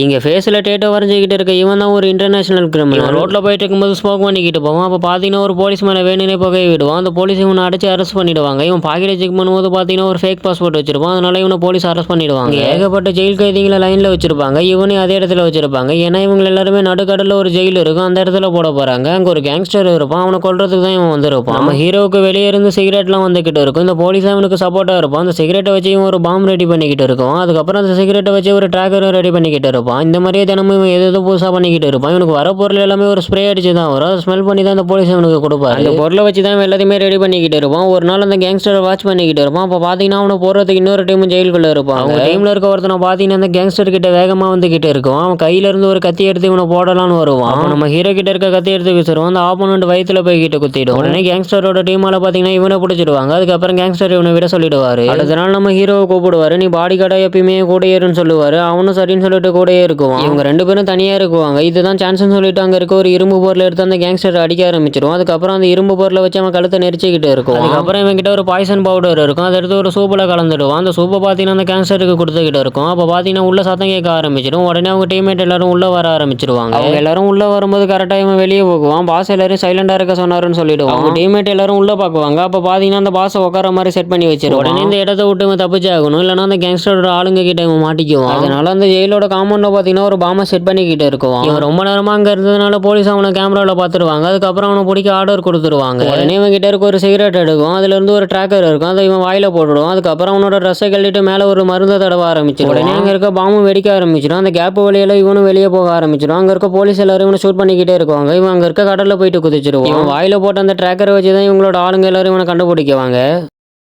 இங்க ஃபேஸ்ல டேட்டோ வரைஞ்சிக்கிட்டு இருக்க இவன் தான் ஒரு இன்டர்நேஷனல் கிரிமினல் ரோட்ல போயிட்டு இருக்கும்போது ஸ்மோக் பண்ணிக்கிட்டு போவான். அப்போ பார்த்தீங்கன்னா ஒரு போலீஸ் மேலே வேணுனே புகையை விடுவான். அந்த போலீஸ் இவனை அடிச்சு அரெஸ்ட் பண்ணிடுவாங்க. இவன் பாக்கெட்டை செக் பண்ணும்போது பார்த்தீங்கன்னா ஒரு ஃபேக் பாஸ்போர்ட் வச்சிருப்பான். அதனால இவனை போலீஸ் அரெஸ்ட் பண்ணிடுவாங்க. ஏகப்பட்ட ஜெயில் கைதிகளை லைன்ல வச்சிருப்பாங்க. இவனையும் அதே இடத்துல வச்சிருப்பாங்க. ஏன்னா இவங்க எல்லாருமே நடுக்கடல்ல ஒரு ஜெயில் இருக்கும். அந்த இடத்துல போட போறாங்க. அங்க ஒரு கேங்ஸ்டர் இருப்பான். அவனை கொல்றதுக்கு தான் இவன் வந்திருப்பான். நம்ம ஹீரோவுக்கு வெளியே இருந்து சிகரெட்லாம் வந்துகிட்டு இருக்கும். இந்த போலீஸ் அவனுக்கு சப்போர்ட்டா இருப்பான். அந்த சிகரெட்டை வச்சு இவன் ஒரு பாம் ரெடி பண்ணிக்கிட்டு இருக்கான். அதுக்கப்புறம் அந்த சிகரெட்டை வச்சு ஒரு ட்ராக்கரும் ரெடி பண்ணிக்கிட்டு இருப்பான். இந்த மாதிரியே தினமும் எது எதோ புதுசாக பண்ணிக்கிட்டு இருப்பான் இவனுக்கு வர பொருள் எல்லாமே ஒரு ஸ்ப்ரே அடிச்சு தான் வரும் ஸ்மெல் பண்ணி தான் அந்த போலீஸ் அவனுக்கு கொடுப்பாரு. அந்த பொருளை வச்சு தான் எல்லாத்தையுமே ரெடி பண்ணிக்கிட்டு இருப்பான். ஒரு நாள் அந்த கேங்ஸ்டரை வாட்ச் பண்ணிக்கிட்டு இருப்பான். அப்போ பார்த்தீங்கன்னா அவனை போடுறதுக்கு இன்னொரு டீம் ஜெயிலுக்குள்ள இருப்பான் அவங்க டீம்ல இருக்க ஒருத்தனை பார்த்தீங்கன்னா அந்த கேங்ஸ்டர் கிட்ட வேகமா வந்துகிட்டு இருக்கும். அவன் கையில இருந்து ஒரு கத்தி எடுத்து இவனை போடலாம்னு வருவான். அப்ப நம்ம ஹீரோ கிட்ட இருக்க கத்தி எடுத்து விசிறுவான் அந்த ஆப்போனண்ட் வயித்துல போய் கிட்ட குத்திடும். உடனே கேங்ஸ்டரோட டீமால பார்த்தீங்கன்னா இவனை பிடிச்சிடுவாங்க. அதுக்கப்புறம் கேங்ஸ்டர் இவனை விட சொல்லிடுவாரு. அடுத்த நாள் நம்ம ஹீரோவை கூப்பிடுவாரு. நீ பாடி கார்டா எப்பயுமே கூட ஏறுன்னு சொல்லுவாரு. அவனும் சரின்னு சொல்லிட்டு கூடயே இருக்குவான். இவங்க ரெண்டு பேரும் தனியா இருக்குவாங்க. இதுதான் சான்ஸ்னு சொல்லிட்டு அங்க இருக்க ஒரு இரும்பு பொருளை எடுத்து அந்த கேங்ஸ்டர் அடிக்க ஆரம்பிச்சிருவான். அதுக்கப்புறம் அந்த இரும்பு பொருளை வச்சு அவன் கழுத்தை நெரிச்சிக்கிட்டு இருக்கும். அதுக்கப்புறம் இவன் கிட்ட ஒரு பாய்சன் பவுடர் இருக்கும். அதை எடுத்து ஒரு சூப்பில் கலந்துடுவான். அந்த சூப்பை பார்த்தீங்கன்னா அந்த கேங்ஸ்டருக்கு கொடுத்துக்கிட்டு இருக்கும். அப்போ பார்த்தீங்கன்னா உள்ள சத்தம் கேட்க ஆரம்பிச்சிடும். உடனே அவங்க டீம்மேட் எல்லாரும் உள்ள வர ஆரம்பிச்சிருவாங்க. அவங்க எல்லாரும் உள்ள வரும்போது கரெக்டாக இவன் வெளியே போகுவான். பாஸ் எல்லாரும் சைலண்டா இருக்க சொன்னாருன்னு சொல்லிடுவான். அவங்க டீம்மேட் எல்லாரும் உள்ள பார்க்குவாங்க அப்போ பார்த்தீங்கன்னா அந்த பாஸை உட்கார மாதிரி செட் பண்ணி வச்சிருவான் உடனே இந்த இடத்த விட்டு இவன் தப்பிச்சாகணும். இல்லைன்னா அந்த கேங்ஸ்டரோட ஆளுங்க கிட்ட இவன் மாட்டிக்குவான். அதனால அந்த ஜெயிலோட காம்பவுண்ட பார்த்தீங்கன்னா ஒரு பாமை செட் பண்ணிக்கிட்டு இருக்குவான். இவன் ரொம்ப நேரமா அங்க இருந்ததுனால போலீஸ் அவனை கேமராவில் பார்த்துருவாங்க. அதுக்கப்புறம் அவனை பிடிக்க ஆர்டர் கொடுத்துருவாங்க. உடனே இவன் கிட்ட இருக்க ஒரு சிகரெட் எடுக்கும். அதுல இருந்து ஒரு ட்ராக்கர் இருக்கும். அதை இவன் வாயில போட்டுடுவான். அதுக்கப்புறம் அவனோட ட்ரெஸ்ஸை கழட்டிட்டு மேலே ஒரு மருந்தை தடவ ஆரம்பிச்சிடும். உடனே அங்க இருக்க பாம்பும் வெடிக்க ஆரம்பிச்சிடும். அந்த கேப் வழியில இவனும் வெளியே போக ஆரம்பிச்சிடும். அங்க இருக்க போலீஸ் எல்லாரும் இவனை ஷூட் பண்ணிக்கிட்டே இருக்காங்க இவன் அங்க இருக்க கடல்ல போயிட்டு குதிச்சிருவான். இவன் வாயில போட்ட அந்த ட்ராக்கரை வச்சு தான் இவங்களோட ஆளுங்க எல்லாரும் இவனை கண்டுபிடிக்குவாங்க.